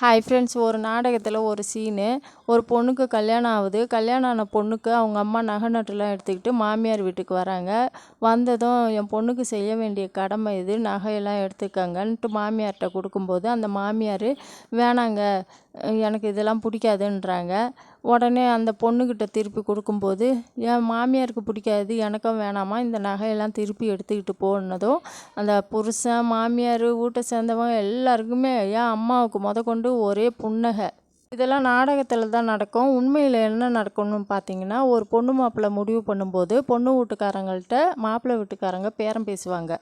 Hi friends ஒரு நாடகத்தில் ஒரு சீனு ஒரு பொண்ணுக்கு கல்யாணம் ஆகுது. கல்யாணம் ஆன பொண்ணுக்கு அவங்க அம்மா நகை நட்டுலாம் எடுத்துக்கிட்டு மாமியார் வீட்டுக்கு வராங்க. வந்ததும் என் பொண்ணுக்கு செய்ய வேண்டிய கடமை இது நகையெல்லாம் எடுத்துக்கங்கன்ட்டு மாமியார்கிட்ட கொடுக்கும்போது அந்த மாமியார் வேணாங்க எனக்கு இதெல்லாம் பிடிக்காதுன்றாங்க. உடனே அந்த பொண்ணுக்கிட்ட திருப்பி கொடுக்கும்போது என் மாமியாருக்கு பிடிக்காது எனக்கும் வேணாமா இந்த நகையெல்லாம் திருப்பி எடுத்துக்கிட்டு போனதும் அந்த புருஷன் மாமியார் வீட்டை சேர்ந்தவங்க எல்லாருக்குமே என் அம்மாவுக்கு முத கொண்டு ஒரே புன்னகை. இதெல்லாம் நாடகத்தில் தான் நடக்கும். உண்மையில் என்ன நடக்கும்னு பார்த்தீங்கன்னா ஒரு பொண்ணு மாப்பிள்ளை முடிவு பண்ணும்போது பொண்ணு வீட்டுக்காரங்கள்ட்ட மாப்பிள்ளை வீட்டுக்காரங்க பேரம் பேசுவாங்க.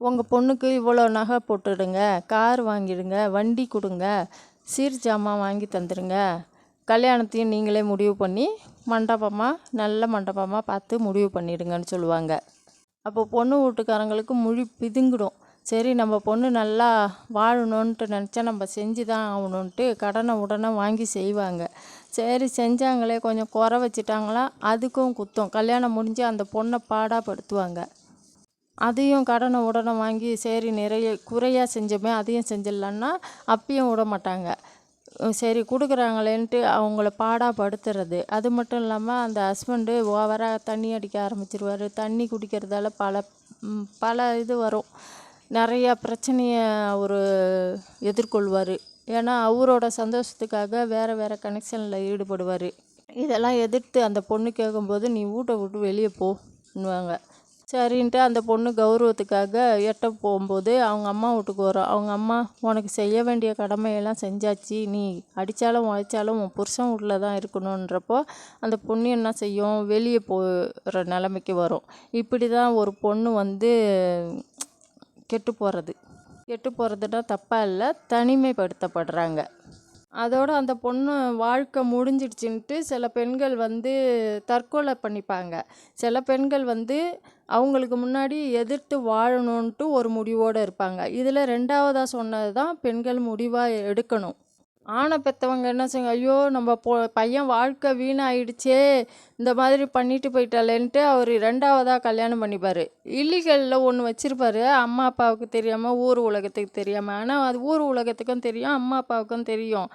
உங்கள் பொண்ணுக்கு இவ்வளோ நகை போட்டுடுங்க கார் வாங்கிடுங்க வண்டி கொடுங்க சீர் ஜாமான் வாங்கி தந்துடுங்க கல்யாணத்தையும் நீங்களே முடிவு பண்ணி மண்டபமாக நல்ல மண்டபமாக பார்த்து முடிவு பண்ணிடுங்கன்னு சொல்லுவாங்க. அப்போ பொண்ணு வீட்டுக்காரங்களுக்கு முழி பிதுங்கிடும். சரி நம்ம பொண்ணு நல்லா வாழணுன்ட்டு நினச்சா நம்ம செஞ்சு தான் ஆகணுன்ட்டு கடனை உடனே வாங்கி செய்வாங்க. சரி செஞ்சாங்களே கொஞ்சம் குறை வச்சிட்டாங்களா அதுக்கும் குத்தம். கல்யாணம் முடிஞ்சு அந்த பொண்ணை பாடாப்படுத்துவாங்க. அதையும் கடனை உடனே வாங்கி சரி நிறைய குறையாக செஞ்சோமே அதையும் செஞ்சிடலான்னா அப்பயும் விட மாட்டாங்க. சரி கொடுக்குறாங்களேன்ட்டு அவங்கள பாடாப்படுத்துறது அது மட்டும் இல்லாமல் அந்த ஹஸ்பண்டு ஓவராக தண்ணி அடிக்க ஆரம்பிச்சிருவார். தண்ணி குடிக்கிறதால பல பல இது வரும். நிறையா பிரச்சனையை அவர் எதிர்கொள்வார். ஏன்னா அவரோட சந்தோஷத்துக்காக வேறு வேறு கனெக்ஷனில் ஈடுபடுவார். இதெல்லாம் எதிர்த்து அந்த பொண்ணு கேட்கும்போது நீ வீட்டை விட்டு வெளியே போன்னுவாங்க சரின்ட்டு அந்த பொண்ணு கௌரவத்துக்காக எட்ட போகும்போது அவங்க அம்மா வீட்டுக்கு வரும் அவங்க அம்மா உனக்கு செய்ய வேண்டிய கடமையெல்லாம் செஞ்சாச்சு. நீ அடித்தாலும் உழைச்சாலும் உன் புருஷன் வீட்டில் தான் இருக்கணுன்றப்போ அந்த பொண்ணு என்ன செய்யும்? வெளியே போகிற நிலமைக்கு வரும். இப்படி தான் ஒரு பொண்ணு வந்து கெட்டு போகிறது கெட்டு போகிறதுனா தப்பாக இல்லை தனிமைப்படுத்தப்படுறாங்க. அதோடு அந்த பொண்ணு வாழ்க்கை முடிஞ்சிடுச்சின்ட்டு சில பெண்கள் வந்து தற்கொலை பண்ணிப்பாங்க. சில பெண்கள் வந்து அவங்களுக்கு முன்னாடி எதிர்த்து வாழணுன்ட்டு ஒரு முடிவோடு இருப்பாங்க. இதில் ரெண்டாவதாக சொன்னது தான் பெண்கள் முடிவாக எடுக்கணும். ஆணை பெற்றவங்க என்ன செய்யுங்க ஐயோ நம்ம பொ பையன் வாழ்க்கை வீணாயிடுச்சே இந்த மாதிரி பண்ணிட்டு போயிட்டாலேன்ட்டு அவர் ரெண்டாவதாக கல்யாணம் பண்ணிப்பார். இல்லீகலில் ஒன்று வச்சுருப்பாரு அம்மா அப்பாவுக்கு தெரியாமல் ஊர் உலகத்துக்கு தெரியாமல் ஆனால் அது ஊர் உலகத்துக்கும் தெரியும் அம்மா அப்பாவுக்கும் தெரியும்.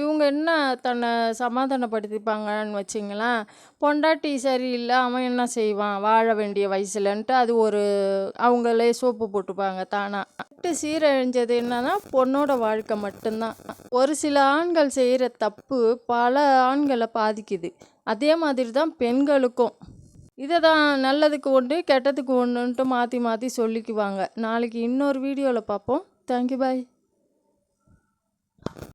இவங்க என்ன தன்னை சமாதானப்படுத்திப்பாங்கன்னு வச்சிங்களேன் பொண்டாட்டி சரியில்லை அவன் என்ன செய்வான்? வாழ வேண்டிய வயசுலன்ட்டு அது ஒரு அவங்களே சோப்பு போட்டுப்பாங்க தானாக சீரழிஞ்சது என்னன்னா பொண்ணோட வாழ்க்கை மட்டும்தான். ஒரு சில ஆண்கள் செய்கிற தப்பு பல ஆண்களை பாதிக்குது. அதே மாதிரி தான் பெண்களுக்கும். இதை தான் நல்லதுக்கு ஒன்று கெட்டதுக்கு ஒன்றுன்ட்டு மாற்றி மாற்றி சொல்லிக்குவாங்க. நாளைக்கு இன்னொரு வீடியோவில் பார்ப்போம் தேங்க்யூ பாய்